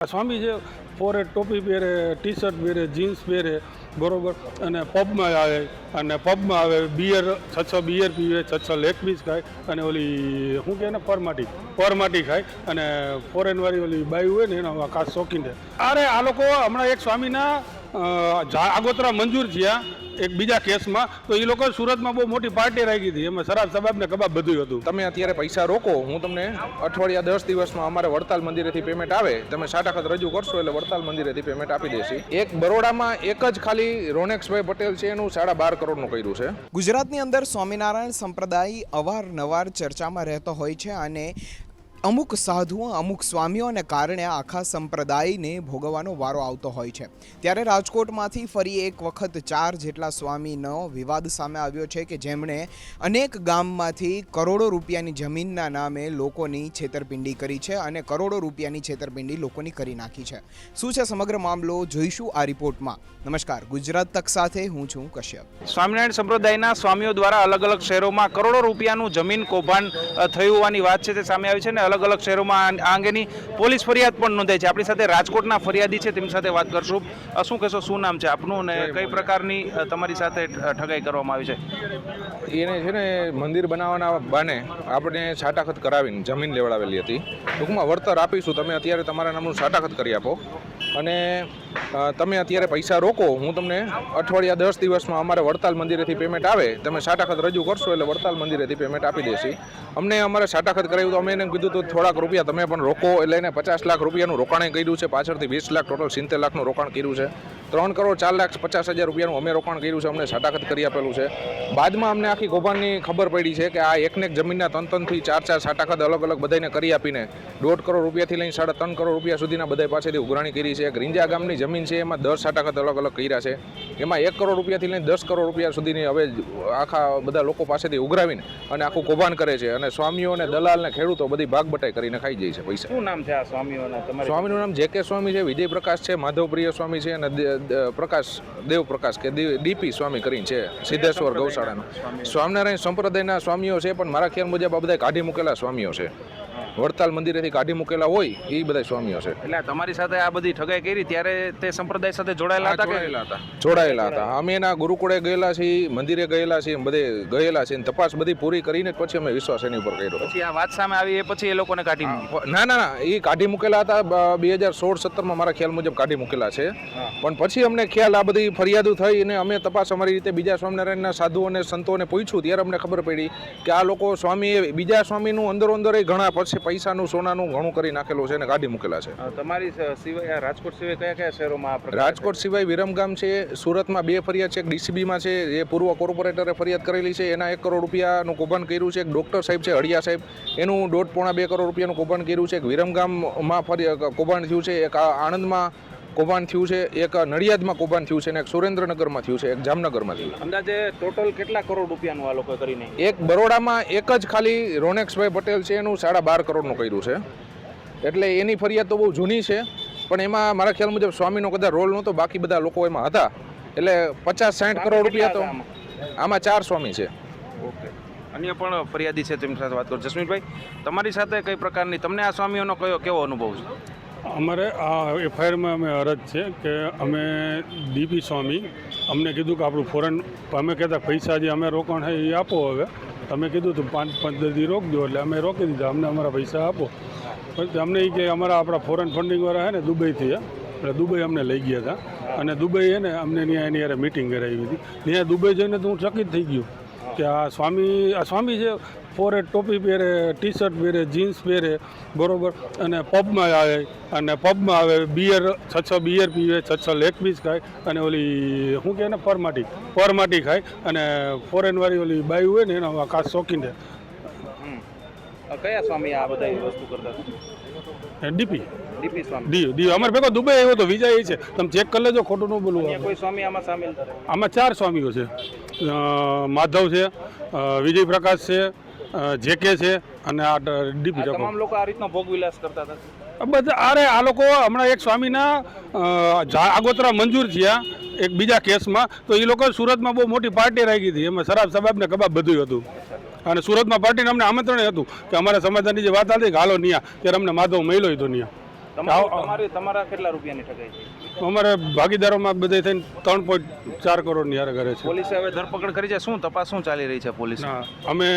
સ્વામી છે ફોરે ટોપી પહેરે ટી શર્ટ પહેરે, જીન્સ પહેરે, બરોબર, અને પબમાં આવે, અને પબમાં આવે, બિયર, છ છ બિયર પીવે, છ છ લેગ પીસ ખાય, અને ઓલી, શું કહે ને, પરમાટી પરમાટી ખાય, અને ફોરેનવાળી ઓલી બાઈ હોય ને એનો ખાસ શોખીન છે અરે, આ લોકો હમણાં એક સ્વામીના આગોતરા મંજૂર થયા એક બીજા કેસમાં. તો એ લોકો સુરતમાં બહુ મોટી પાર્ટી રાખી હતી. એમાં શરાબ શબાબ ને કબાબ બધું હતું. તમે અત્યારે પૈસા રોકો. હું તમને અઠવાડિયા દસ દિવસમાં અમારે વડતાલ મંદિરેથી પેમેન્ટ આવે. તમે સાટાખત રજૂ કરશો એટલે વડતાલ મંદિરેથી પેમેન્ટ આપી દેશે. એક બરોડામાં એક જ ખાલી રોનેક્સભાઈ પટેલ છે એનું સાડા બાર કરોડનું કર્યું છે. ગુજરાતની અંદર સ્વામિનારાયણ સંપ્રદાય અવારનવાર ચર્ચામાં રહેતો હોય છે અને અમુક સાધુઓ, અમુક સ્વામીઓને કારણે આખા સંપ્રદાયને ભોગવવાનો વારો આવતો હોય છે. ત્યારે રાજકોટમાંથી ફરી એક વખત ચાર જેટલા સ્વામીનો વિવાદ સામે આવ્યો છે કે જેમણે અનેક ગામમાંથી કરોડો રૂપિયાની જમીનના નામે લોકોની છેતરપિંડી કરી છે અને કરોડો રૂપિયાની છેતરપિંડી લોકોની કરી નાખી છે. શું છે સમગ્ર મામલો? જોઈશું આ રિપોર્ટમાં. નમસ્કાર. ગુજરાત તક સાથે હું છું કશ્યપ. સ્વામિનારાયણ સંપ્રદાયના સ્વામીઓ દ્વારા અલગ અલગ શહેરોમાં કરોડો રૂપિયાનું જમીન કૌભાંડ થયું હોવાની વાત છે તે સામે આવી છે ને અલગ અલગ શહેરોમાં આ અંગેની પોલીસ ફરિયાદ પણ નોંધાઈ છે. આપણી સાથે રાજકોટના ફરિયાદી છે તેમની સાથે વાત કરશું. શું કહેશો શું નામ છે આપનું અને કઈ પ્રકારની તમારી સાથે ઠગાઈ કરવામાં આવી છે? એને છે ને મંદિર બનાવવાના બાને આપણે છાટાખત કરાવીને જમીન લેવડાવેલી હતી. ટૂંકમાં વળતર આપીશું તમે અત્યારે તમારા નામનું છાટાખત કરી આપો. અને તમે અત્યારે પૈસા રોકો હું તમને અઠવાડિયા દસ દિવસમાં અમારે વડતાલ મંદિરેથી પેમેન્ટ આવે તમે સાટાખત રજૂ કરશો એટલે વડતાલ મંદિરેથી પેમેન્ટ આપી દેશે. અમને અમારે સાટાખત કરાવ્યું તો અમે એને કીધું થોડાક રૂપિયા તમે પણ રોકો. એટલે એને પચાસ લાખ રૂપિયાનું રોકાણ કર્યું છે. પાછળથી વીસ લાખ ટોટલ સિત્તેર લાખનું રોકાણ કર્યું છે. ત્રણ કરોડ ચાર લાખ પચાસ હજાર રૂપિયાનું અમે રોકાણ કર્યું છે અમને સાટાખત કરી આપેલું છે. બાદમાં અમને આખી કૌભાંડની ખબર પડી છે કે આ એકને એક જમીનના ત્રણ ત્રણથી ચાર ચાર સાટાખત અલગ અલગ બધાને કરી આપીને દોઢ કરોડ રૂપિયાથી લઈને સાડા ત્રણ કરોડ રૂપિયા સુધીના બધા પાસેથી ઉઘરાણી કરી છે. ગ્રીંજા ગામની જમીન છે એમાં દસ સાટાખત અલગ અલગ કર્યા છે. એમાં એક કરોડ રૂપિયાથી લઈને દસ કરોડ રૂપિયા સુધીની હવે આખા બધા લોકો પાસેથી ઉઘરાવીને અને આખું કૌભાંડ કરે છે અને સ્વામીઓ અને દલાલ ને ખેડૂતો બધી ભાગ બટાઈ કરીને ખાઈ જાય છે પૈસા. શું નામ છે આ સ્વામીઓના? સ્વામીનું નામ જે કે સ્વામી છે વિજય પ્રકાશ છે માધવપ્રિય સ્વામી છે અને પ્રકાશ, દેવ પ્રકાશ કે ડીપી સ્વામી કરીને છે, સિદ્ધેશ્વર ગૌશાળાનો. સ્વામિનારાયણ સંપ્રદાયના સ્વામીઓ છે, પણ મારા ખ્યાલ મુજબ આ બધા કાઢી મૂકેલા સ્વામીઓ છે. વડતાલ મંદિરેથી કાઢી મૂકેલા હોય એ બધા સ્વામીઓ છે. એટલે તમારી સાથે આ બધી ઠગાઈ કરી ત્યારે તે સંપ્રદાય સાથે જોડાયેલા હતા જોડાયેલા હતા. જોડાયેલા હતા. અમે એના ગુરુકુળે ગયેલા છીએ મંદિરે ગયેલા છીએ બધે ગયેલા છીએ તપાસ બધી પૂરી કરીને પછી અમે વિશ્વાસ એની ઉપર કર્યો. પછી આ વાત સામે આવી એ પછી એ લોકોને કાઢી ના ના ના એ કાઢી મૂકેલા હતા બે હજાર સોળ સત્તરમાં મારા ખ્યાલ મુજબ કાઢી મૂકેલા છે. પણ પછી અમને ખ્યાલ આ બધી ફરિયાદો થઈ અને અમે તપાસ અમારી રીતે બીજા સ્વામિનારાયણના સાધુ અને સંતોને પૂછ્યું ત્યારે અમને ખબર પડી કે આ લોકો સ્વામીએ બીજા સ્વામીનું અંદરો અંદર ઘણા પછી પૈસાનું સોનાનું ઘણું કરી નાખેલું છે અને કાઢી મૂકેલા છે. તમારી સિવાય રાજકોટ સિવાય કયા કયા શહેરોમાં રાજકોટ સિવાય વિરમગામ છે સુરતમાં બે ફરિયાદ છે એક ડીસીબીમાં છે એ પૂર્વ કોર્પોરેટરે ફરિયાદ કરેલી છે એના એક કરોડ રૂપિયાનું કૌભાંડ કર્યું છે એક ડૉક્ટર સાહેબ છે હળિયા સાહેબ એનું દોઢ પોણા બે કરોડ રૂપિયાનું કૌભાંડ કર્યું છે એક વિરમગામમાં ફરી કૌભાંડ થયું છે એક આણંદમાં કૌભાંડ થયું છે એક નડિયાદમાં કૌભાંડ થયું છે અને એક સુરેન્દ્રનગરમાં થયું છે એક જામનગરમાં થયું છે અંદાજે ટોટલ કેટલા કરોડ રૂપિયાનું આ લોકો કરીને? એક બરોડામાં એક જ ખાલી રોનેક્સભાઈ પટેલ છે એનું સાડા બાર કરોડનું કર્યું છે. એટલે એની ફરિયાદ તો બહુ જૂની છે પણ એમાં મારા ખ્યાલ મુજબ સ્વામીનો કદાચ રોલ નહોતો બાકી બધા લોકો એમાં હતા. એટલે પચાસ સાઠ કરોડ રૂપિયા તો આમાં? ચાર સ્વામી છે. ઓકે. અન્ય પણ ફરિયાદી છે તેમની સાથે વાત કરું જસમીનભાઈ તમારી સાથે કઈ પ્રકારની તમને આ સ્વામીઓનો કયો કેવો અનુભવ છે? અમારે આ એફઆઈઆરમાં અમે અરજ છે કે અમે ડીપી સ્વામી, અમને કીધું કે આપણું ફોરેન અમે કહેતા પૈસા જે અમે રોકાણ એ આપો હવે. તમે કીધું હતું પાંચ પંદર દી રોકજો એટલે અમે રોકી દીધા. અમને અમારા પૈસા આપો. પછી અમને એ કે અમારા આપણા ફોરેન ફંડિંગવાળા છે ને દુબઈથી એટલે દુબઈ અમને લઈ ગયા હતા. અને દુબઈ છે ને અમને ત્યાં એની યારે મિટિંગ કરાવી હતી. ત્યાં દુબઈ જઈને તો હું ચકિત થઈ ગયો. કે આ સ્વામી આ સ્વામી છે ફોરે ટોપી પહેરે ટી શર્ટ પહેરે, જીન્સ પહેરે, બરોબર, અને પબમાં આવે, અને પબમાં આવે, બિયર છ છ બિયર પીવે છ છ લેગ પીસ ખાય, અને ઓલી, શું કહે ને, પરમાટી પરમાટી ખાય, અને ફોરેનવાળી ઓલી બાઈ હોય ને એનો ખાસ શોખીન છે કયા સ્વામી આ બધા વસ્તુ કરતા DP? DP Swami. D D અમારે ભેગો દુબઈ આવ્યો તો વિજા એ છે. તમે ચેક કરી લેજો ખોટું ન બોલવું કોઈ સ્વામી આમાં સામેલ આમાં ચાર સ્વામીઓ છે. માધવ છે વિજય પ્રકાશ છે જેકે છે અને આ ડીપી તમામ લોકો આ રીતનો ભોગ વિલાસ કરતા હતા. બધા અરે આ લોકો હમણાં એક સ્વામીના આગોતરા મંજૂર થયા એક બીજા કેસમાં. તો એ લોકો સુરતમાં બહુ મોટી પાર્ટી રાખી હતી. એમાં શરાબ શબાબ ને કબાબ બધું હતું. અને સુરતમાં પાર્ટીને અમને આમંત્રણ હતું કે અમારા સમાધાનની જે વાત હતી કે હાલો ન્યા ત્યારે અમને માધવ મહિલો હતો નિયા તમારું કેટલા રૂપિયાની ઠગાઈ છે? અમારે ભાગીદારોમાં બધે થઈને ત્રણ પોઈન્ટ ચાર કરોડની હારે કરે છે. પોલીસે હવે ધરપકડ કરી છે. શું તપાસ શું ચાલી રહી છે પોલીસ અમે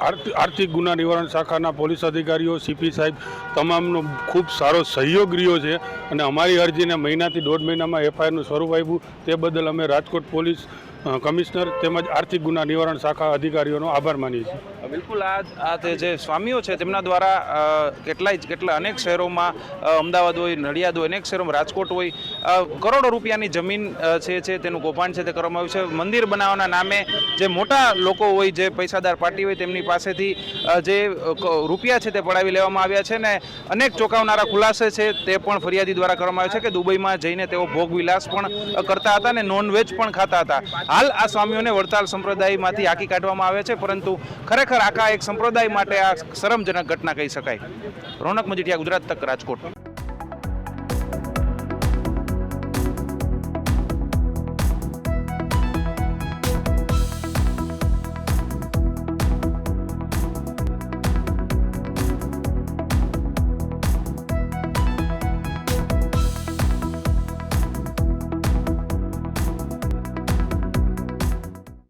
આર્થિ- આર્થિક ગુના નિવારણ શાખાના પોલીસ અધિકારીઓ સીપી સાહેબ તમામનો ખૂબ સારો સહયોગ રહ્યો છે અને અમારી અરજીને મહિનાથી દોઢ મહિનામાં એફઆઈઆરનું સ્વરૂપ આપ્યું. તે બદલ અમે રાજકોટ પોલીસ કમિશનર તેમજ આર્થિક ગુના નિવારણ શાખા અધિકારીઓનો આભાર માનીએ છીએ. બિલકુલ, આ આ જે સ્વામીઓ છે, તેમના દ્વારા કેટલાય કેટલા અનેક શહેરોમાં અમદાવાદ હોય, નડિયાદ હોય, અનેક શહેરોમાં રાજકોટ હોય કરોડો રૂપિયાની જમીન છે છે, તેનું કૌભાંડ છે, તે કરવામાં આવ્યું છે. મંદિર બનાવવાના નામે જે મોટા લોકો હોય, જે પૈસાદાર પાર્ટી હોય, તેમની પાસેથી જે રૂપિયા છે તે પડાવી લેવામાં આવ્યા છે ને અનેક ચોંકાવનારા ખુલાસે છે તે પણ ફરિયાદી દ્વારા કરવામાં આવ્યો છે કે દુબઈમાં જઈને તેઓ ભોગવિલાસ પણ કરતા હતા અને નોનવેજ પણ ખાતા હતા. હાલ આ સ્વામીઓને વડતાલ સંપ્રદાયમાંથી હાકી કાઢવામાં આવે છે, પરંતુ ખરેખર આખા એક સંપ્રદાય માટે આ શરમજનક ઘટના કહી શકાય. રોનક મજીઠિયા, ગુજરાત તક રાજકોટ.